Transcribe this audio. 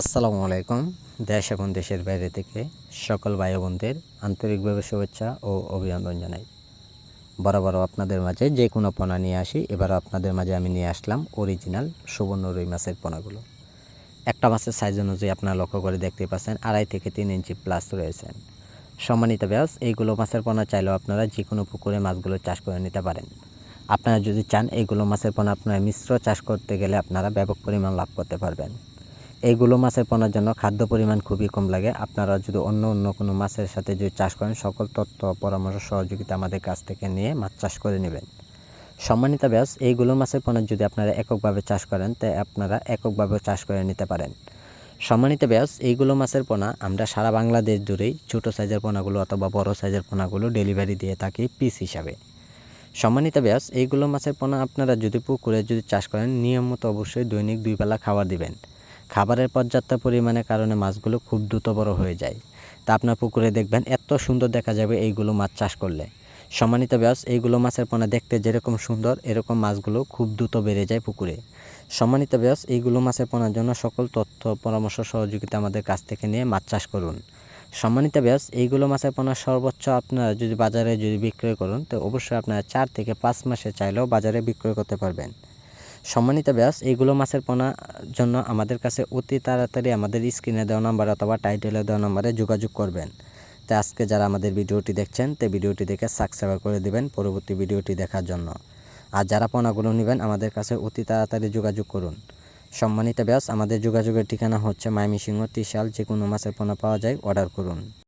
আসসালামু আলাইকুম। দেশ এবং দেশের বাইরে থেকে সকল ভাই বোনদের আন্তরিকভাবে শুভেচ্ছা ও অভিনন্দন জানাই। বরাবর আপনাদের মাঝে যে কোনো পোনা নিয়ে আসি এবারও আপনাদের মাঝে আমি নিয়ে আসলাম অরিজিনাল সুবর্ণ রুই মাছের পোনাগুলো। একটা মাছের সাইজ অনুযায়ী আপনারা লক্ষ্য করে দেখতে পাচ্ছেন, আড়াই থেকে তিন ইঞ্চি প্লাস রয়েছেন সম্মানিত ব্যাস এইগুলো মাছের পোনা চাইলেও আপনারা যে কোনো পুকুরে মাছগুলো চাষ করে নিতে পারেন। আপনারা যদি চান, এইগুলো মাছের পোনা আপনারা মিশ্র চাষ করতে গেলে আপনারা ব্যাপক পরিমাণ লাভ করতে পারবেন। এইগুলো মাছের পোনার জন্য খাদ্য পরিমাণ খুবই কম লাগে। আপনারা যদি অন্য অন্য কোনো মাছের সাথে যদি চাষ করেন, সকল তথ্য, পরামর্শ, সহযোগিতা আমাদের কাছ থেকে নিয়ে মাছ চাষ করে নেবেন। সম্মানিত ব্যাস এইগুলো মাছের পোনা যদি আপনারা এককভাবে চাষ করেন তাই আপনারা এককভাবে চাষ করে নিতে পারেন। সম্মানিত ব্যাস এইগুলো মাছের পোনা আমরা সারা বাংলাদেশ জুড়েই ছোটো সাইজের পোনাগুলো অথবা বড় সাইজের পোনাগুলো ডেলিভারি দিয়ে থাকি পিস হিসাবে। সম্মানিত ব্যাস এইগুলো মাছের পোনা আপনারা যদি পুকুরে যদি চাষ করেন, নিয়মিত অবশ্যই দৈনিক দুই বেলা খাবার দিবেন। খাবারের পর্যাপ্ত পরিমাণের কারণে মাছগুলো খুব দ্রুত বড় হয়ে যায়। তা আপনার পুকুরে দেখবেন এত সুন্দর দেখা যাবে এইগুলো মাছ চাষ করলে। সম্মানিত ব্যাস এইগুলো মাছের পোনা দেখতে যেরকম সুন্দর, এরকম মাছগুলো খুব দ্রুত বেড়ে যায় পুকুরে। সম্মানিত ব্যাস এইগুলো মাছের পোনার জন্য সকল তথ্য, পরামর্শ, সহযোগিতা আমাদের কাছ থেকে নিয়ে মাছ চাষ করুন। সম্মানিত ব্যাস এইগুলো মাছের পোনা সর্বোচ্চ আপনারা যদি বাজারে যদি বিক্রয় করুন, তো অবশ্যই আপনারা চার থেকে পাঁচ মাসে চাইলেও বাজারে বিক্রয় করতে পারবেন। সম্মানিত ব্যাস এইগুলো মাছের পোনা জন্য আমাদের কাছে অতি তাড়াতাড়ি আমাদের স্ক্রিনে দেওয়া নাম্বার অথবা টাইটেলে দেওয়া নাম্বারে যোগাযোগ করবেন। তাই আজকে যারা আমাদের ভিডিওটি দেখছেন, তো ভিডিওটি দেখে সাবস্ক্রাইব করে দিবেন পরবর্তী ভিডিওটি দেখার জন্য। আর যারা পোনাগুলো নেবেন, আমাদের কাছে অতি তাড়াতাড়ি যোগাযোগ করুন। সম্মানিত ব্যাস আমাদের যোগাযোগের ঠিকানা হচ্ছে মাইমিসিংহ ত্রিশাল যে কোনো মাছের পোনা পাওয়া যায় অর্ডার করুন।